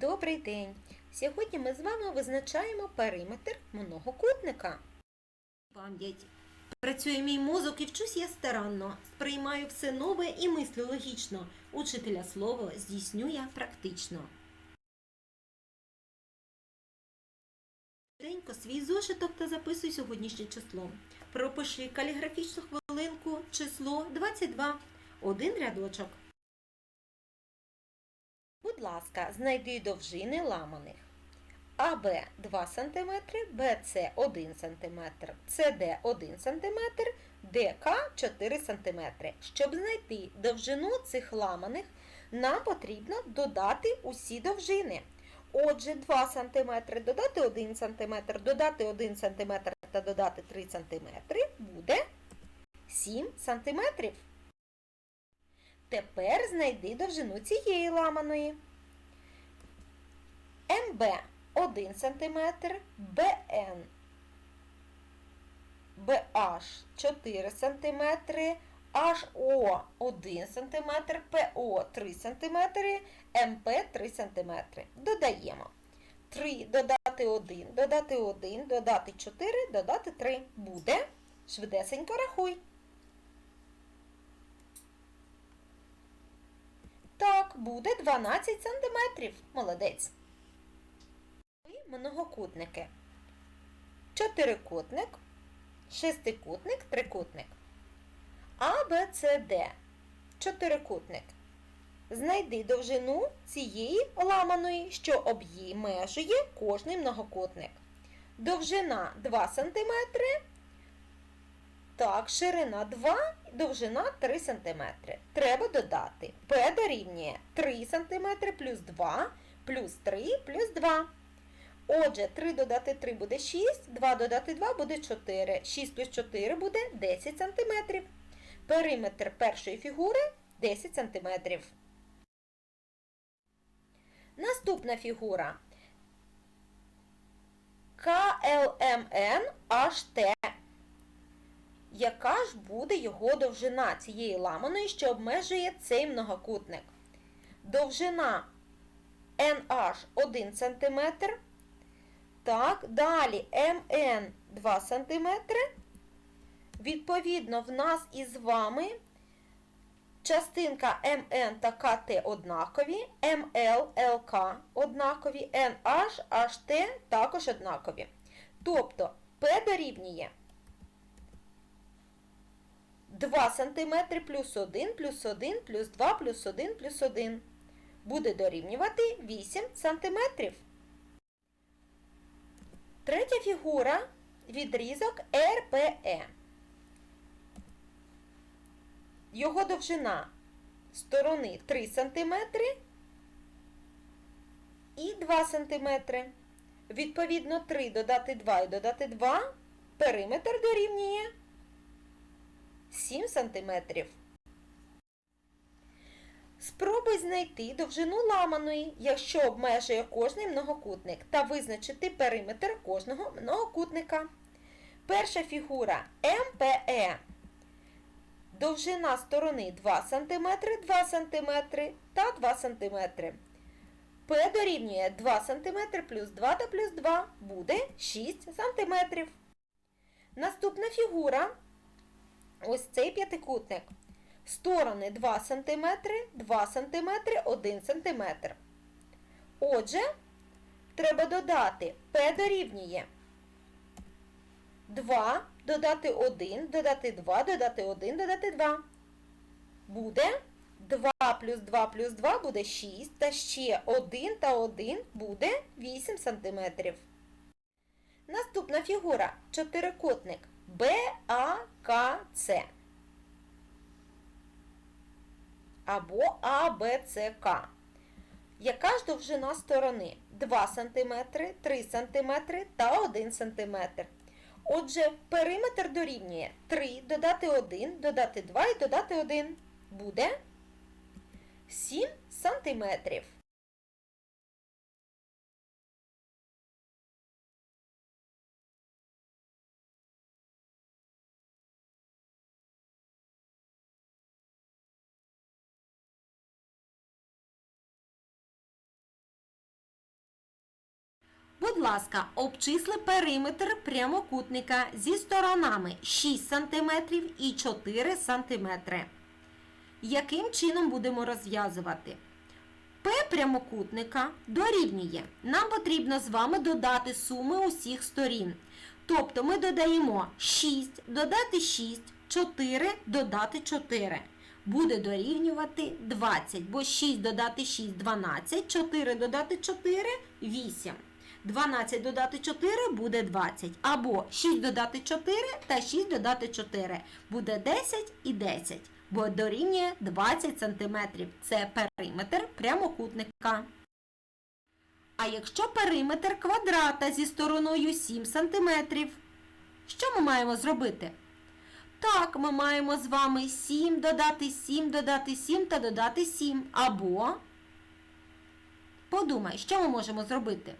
Добрий день! Сьогодні ми з вами визначаємо периметр многокутника. Пам'ять. Працює мій мозок і вчусь я старанно. Сприймаю все нове і мислю логічно. Учителя слово здійсню я практично. Денько свій зошиток та записуй сьогоднішнє число. Пропиши каліграфічну хвилинку число 22. Один рядочок. Будь ласка, знайди довжини ламаних. АБ 2 см, БЦ 1 см, СД 1 см, ДК 4 см. Щоб знайти довжину цих ламаних, нам потрібно додати усі довжини. Отже, 2 см додати 1 см, додати 1 см та додати 3 см буде 7 см. Тепер знайди довжину цієї ламаної. МБ 1 см, БН BH 4 см, HO 1 см, ПО 3 см, МП 3 см. Додаємо. 3 додати 1, додати 1, додати 4, додати 3. Буде. Швидесенько рахуй. Так, буде 12 сантиметрів. Молодець. І Многокутники. Чотирикутник, шестикутник, трикутник. А, Б, С, Д. Чотирикутник. Знайди довжину цієї ламаної, що обмежує кожний многокутник. Довжина 2 см. Так, ширина 2, довжина 3 см. Треба додати. П дорівнює 3 см плюс 2 плюс 3 плюс 2. Отже, 3 додати 3 буде 6, 2 додати 2 буде 4. 6 плюс 4 буде 10 см. Периметр першої фігури 10 см. Наступна фігура. КЛМН Яка ж буде його довжина цієї ламаної, що обмежує цей многокутник? Довжина NH 1 см. Так, далі МН 2 см. Відповідно, в нас із вами частинка МН та КТ однакові, МЛ, ЛК однакові, NH, HT також однакові. Тобто П дорівнює 2 см плюс 1 плюс 1 плюс 2 плюс 1 плюс 1. Буде дорівнювати 8 см. Третя фігура відрізок РПЕ. Його довжина сторони 3 см і 2 см. Відповідно, 3 додати 2 і додати 2, периметр дорівнює 7 см. Спробуй знайти довжину ламаної, якщо обмежує кожний многокутник, та визначити периметр кожного многокутника. Перша фігура МПЕ. Довжина сторони 2 см, 2 см та 2 см. П дорівнює 2 см плюс 2 та плюс 2 буде 6 см. Наступна фігура ось цей п'ятикутник. Сторони 2 см, 2 см, 1 см. Отже, треба додати П дорівнює 2, додати 1, додати 2, додати 1, додати 2. Буде 2 плюс 2 плюс 2 буде 6, та ще 1 та 1 буде 8 см. Наступна фігура чотирикутник БАКЦ. Або АБЦК. Яка ж довжина сторони? 2 см, 3 см та 1 см. Отже, периметр дорівнює 3 додати 1, додати 2 і додати 1. Буде 7 сантиметрів. Будь ласка, обчисли периметр прямокутника зі сторонами 6 см і 4 см. Яким чином будемо розв'язувати? П прямокутника дорівнює. Нам потрібно з вами додати суми усіх сторін. Тобто ми додаємо 6, додати 6, 4, додати 4. Буде дорівнювати 20, бо 6 додати 6 12, 4 додати 4 8. 12 додати 4 буде 20. Або 6 додати 4 та 6 додати 4 буде 10 і 10, бо дорівнює 20 см. Це периметр прямокутника. А якщо периметр квадрата зі стороною 7 см, що ми маємо зробити? Так, ми маємо з вами 7 додати 7, додати 7 та додати 7. Або подумай, що ми можемо зробити?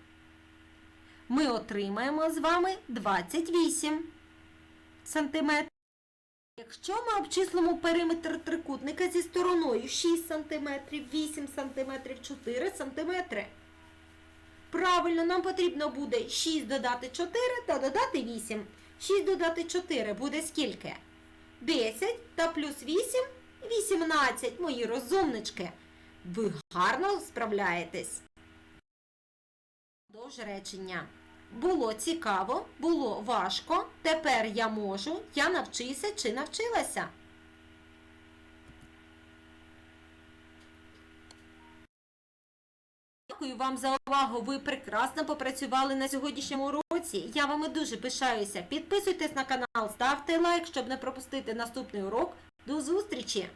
Ми отримаємо з вами 28 сантиметрів. Якщо ми обчислимо периметр трикутника зі стороною 6 см, 8 см, 4 см. Правильно, нам потрібно буде 6 додати 4 та додати 8. 6 додати 4 буде скільки? 10 та плюс 8 18, мої розумнички. Ви гарно справляєтесь. Довж речення. Було цікаво, було важко. Тепер я можу, я навчився чи навчилася. Дякую вам за увагу. Ви прекрасно попрацювали на сьогоднішньому уроці. Я вами дуже пишаюся. Підписуйтесь на канал, ставте лайк, щоб не пропустити наступний урок. До зустрічі!